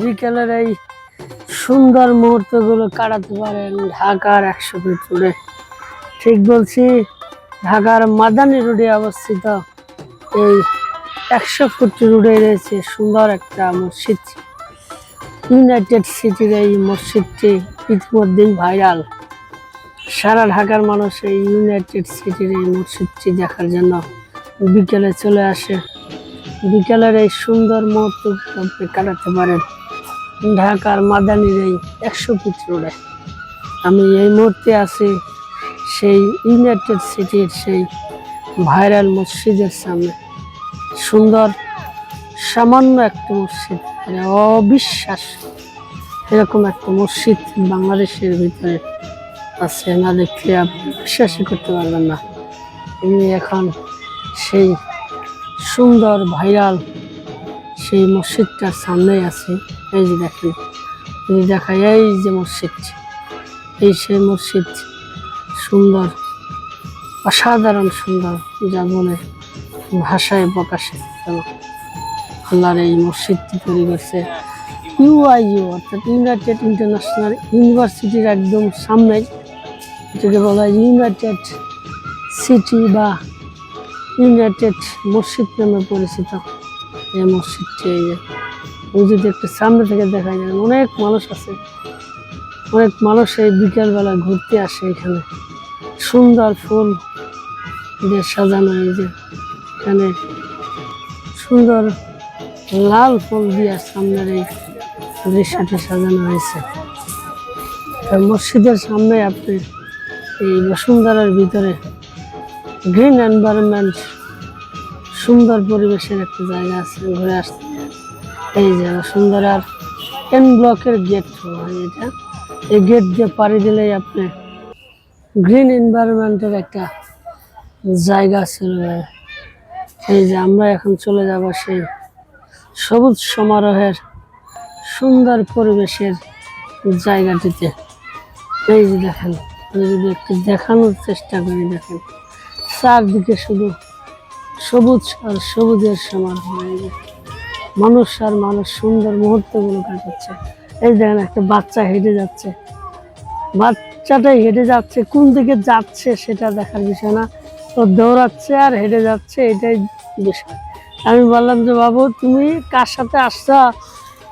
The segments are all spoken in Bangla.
বিকেলের এই সুন্দর মুহূর্তগুলো কাটাতে পারেন ঢাকার একশো ফিট রোডে ঠিক বলছি, ঢাকার মাদানী রোডে অবস্থিত এই একশো ফুট রোডে রয়েছে সুন্দর একটা মসজিদ। ইউনাইটেড সিটির এই মসজিদটি ইতিমধ্যেই ভাইরাল। সারা ঢাকার মানুষ এই ইউনাইটেড সিটির এই মসজিদটি দেখার জন্য বিকেলে চলে আসে। বিকেলের এই সুন্দর মুহূর্ত কাটাতে পারেন। ঢাকার মাদানির এই একশো ফিট আমি এই মুহূর্তে আছি সেই ইউনাইটেড সিটির সেই ভাইরাল মসজিদের সামনে। সুন্দর, সামান্য একটা মসজিদ মানে অবিশ্বাস এরকম একটা মসজিদ বাংলাদেশের ভিতরে আছে, না দেখলে আপনি বিশ্বাসই করতে পারবেন না। আমি এখন সেই সুন্দর ভাইরাল সেই মসজিদটার সামনেই আছে। এই যে দেখেন এই দেখা এই যে মসজিদ, এই সেই মসজিদ সুন্দর, অসাধারণ সুন্দর যা বলে ভাষায় প্রকাশে। আল্লাহর এই মসজিদটি তৈরি করছে ইউআইইউ অর্থাৎ ইউনাইটেড ইন্টারন্যাশনাল ইউনিভার্সিটির একদম সামনে। এটাকে বলা হয় ইউনাইটেড সিটি বা ইউনাইটেড মসজিদ নামে পরিচিত। এই মসজিদটি এই যে, ওই যদি একটু সামনে থেকে দেখা যায় অনেক মানুষ আছে। অনেক মানুষ এই বিকেলবেলা ঘুরতে আসে এখানে। সুন্দর ফুল দিয়ে সাজানো এই যে, এখানে সুন্দর লাল ফুল দিয়ে সামনের এই দৃশ্যটি সাজানো হয়েছে। মসজিদের সামনে আপনি এই বসুন্ধরার ভিতরে গ্রিন এনভায়রনমেন্ট সুন্দর পরিবেশের একটা জায়গা আছে, ঘুরে আসতে। এই যে আর এন ব্লকের গেট এটা এই গেট দিয়ে পাড়ি দিলেই আপনি গ্রিন এনভায়রনমেন্টের একটা জায়গা ছিল এই যে আমরা এখন চলে যাব সেই সবুজ সমারোহের সুন্দর পরিবেশের জায়গাটিতে। এই যে দেখেন যদি একটু দেখানোর চেষ্টা করি, দেখেন। চারদিকে শুধু সবুজ আর সবুজের যে মানুষ আর মানুষ সুন্দর মুহূর্ত মুহূর্তগুলো কাটাচ্ছে। এই দেখেন একটা বাচ্চা হেঁটে যাচ্ছে। বাচ্চাটাই হেঁটে যাচ্ছে, কোন দিকে যাচ্ছে সেটা দেখার বিষয় না। ও দৌড়াচ্ছে আর হেঁটে যাচ্ছে, এটাই বিষয়। আমি বললাম যে, বাবু, তুমি কার সাথে আসছ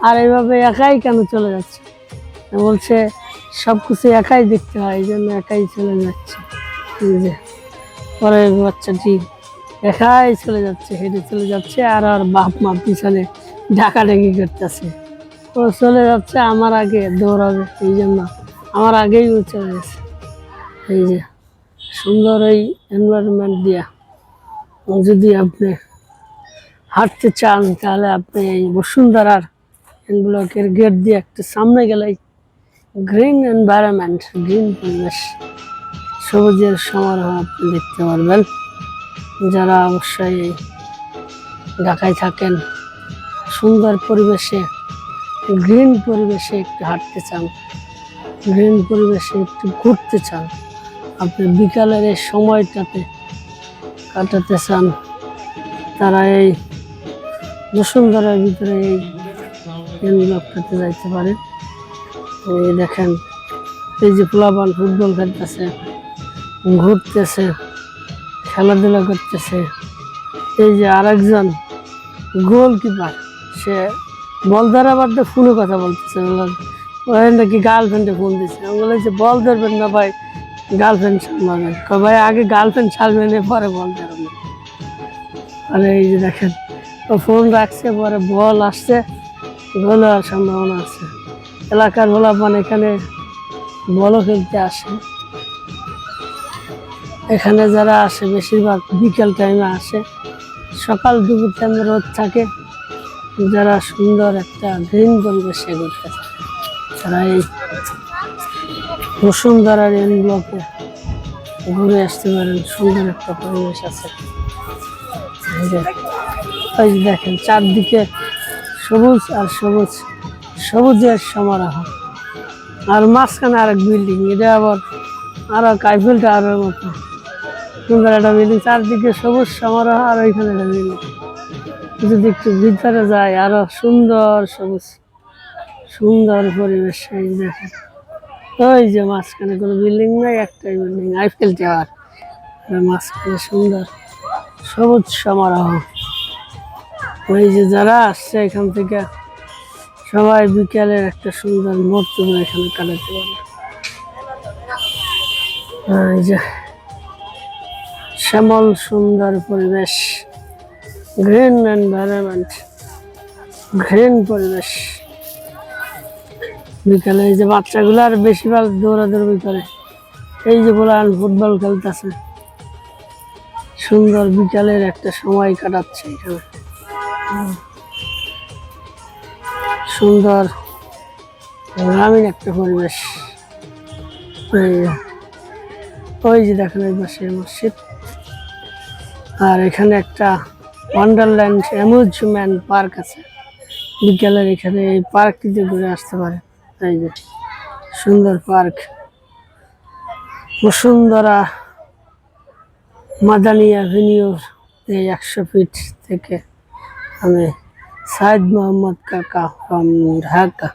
আর এইভাবে একাই কেন চলে যাচ্ছে? বলছে সব কিছু একাই দেখতে হয়, এই জন্য একাই চলে যাচ্ছে। যে। পরে বাচ্চাটি একাই চলে যাচ্ছে, হেঁটে চলে যাচ্ছে, আর আর বাপ মা পিছনে ডাকাডাকি করতেছে। ও চলে যাচ্ছে আমার আগে দৌড়াবে, এই জন্য আমার আগেই ও চলে গেছে। এই যে, সুন্দর এই এনভায়রনমেন্ট দিয়া। যদি আপনি হাঁটতে চান, তাহলে আপনি এই বসুন্ধরার ব্লকের গেট দিয়ে একটু সামনে গেলেই গ্রিন এনভায়রনমেন্ট গ্রিন পরিবেশ। সবুজের সমারোহ আপনি দেখতে পারবেন। যারা অবশ্যই ঢাকায় থাকেন, সুন্দর পরিবেশে, গ্রিন পরিবেশে একটু হাঁটতে চান, গ্রিন পরিবেশে একটু ঘুরতে চান, আপনি বিকালের এই সময়টাতে কাটাতে চান, তারা এই বসুন্ধরার ভিতরে এই ব্লকটাতে যাইতে পারে। এই দেখেন, এই যে পোলাপান ফুটবল খেলতেছে। ঘুরতেছে, খেলাধুলা করতেছে। এই যে আরেকজন গোলকিপার, সে বল ধরা বাদ ফোনে কথা বলতেছে। নাকি গার্লফ্রেন্ডে ফোন দিচ্ছে আমি যে বল ধরবেন না ভাই গার্লফ্রেন্ড সামলাবেন। ভাই, আগে গার্লফ্রেন্ড সামলাবেন পরে বল ধরবেন আরে এই যে দেখেন, ও ফোন রাখছে, পরে বল আসছে গোল হওয়ার সম্ভাবনা আছে। এলাকার গোলাপান এখানে বলও খেলতে আসে। এখানে যারা আসে, বেশিরভাগ বিকেল টাইমে আসে। সকাল দুপুর টাইমে রোদ থাকে। যারা সুন্দর একটা গ্রিন পরিবেশে ঘুরতে তারা এই বসুন্ধরার এন ব্লকে ঘুরে আসতে পারেন। সুন্দর একটা পরিবেশ আছে। দেখেন, চারদিকে সবুজ আর সবুজ, সবুজের সমারোহ। আর মাঝখানে আরেক বিল্ডিং এটা আবার আরও কাইফেল টাওয়ারের মতো। সুন্দর একটা বিল্ডিং চারদিকে সবুজ সমারোহ আর ওইখানে একটা বিল্ডিং যদি একটু ভিতরে যায় আরও সুন্দর সবুজ, সুন্দর পরিবেশ এই যে দেখেন। ওই যে মাঝখানে কোনো বিল্ডিং নাই, একটাই বিল্ডিং, আইফেল টাওয়ার। মাঝখানে সুন্দর সবুজ সমারোহ। ওই যে যারা আসছে এখান থেকে, সবাই বিকেলের একটা সুন্দর মুহূর্ত এখানে কাটাতে পারে। এই যে শ্যামল সুন্দর পরিবেশ, গ্রিন এনভায়রনমেন্ট গ্রিন পরিবেশ। বিকালে এই যে বাচ্চাগুলো আর বেশিরভাগ দৌড়াদৌড়ি করে। এই যে বলে ফুটবল খেলতেছে। সুন্দর বিকালের একটা সময় কাটাচ্ছে এখানে। সুন্দর গ্রামীণ একটা পরিবেশ। এই ওই যে দেখেন ওই পাশে মসজিদ। আর এখানে একটা ওয়ান্ডারল্যান্ড অ্যামিউজমেন্ট পার্ক আছে। বিকেলের এখানে এই পার্কটিতে ঘুরে আসতে পারে। এই যে, সুন্দর পার্ক বসুন্ধরা মাদানী অ্যাভিনিউর এই একশো ফিট থেকে আমি সাইদ মোহাম্মদ কাকা ফ্রম ঢাকা।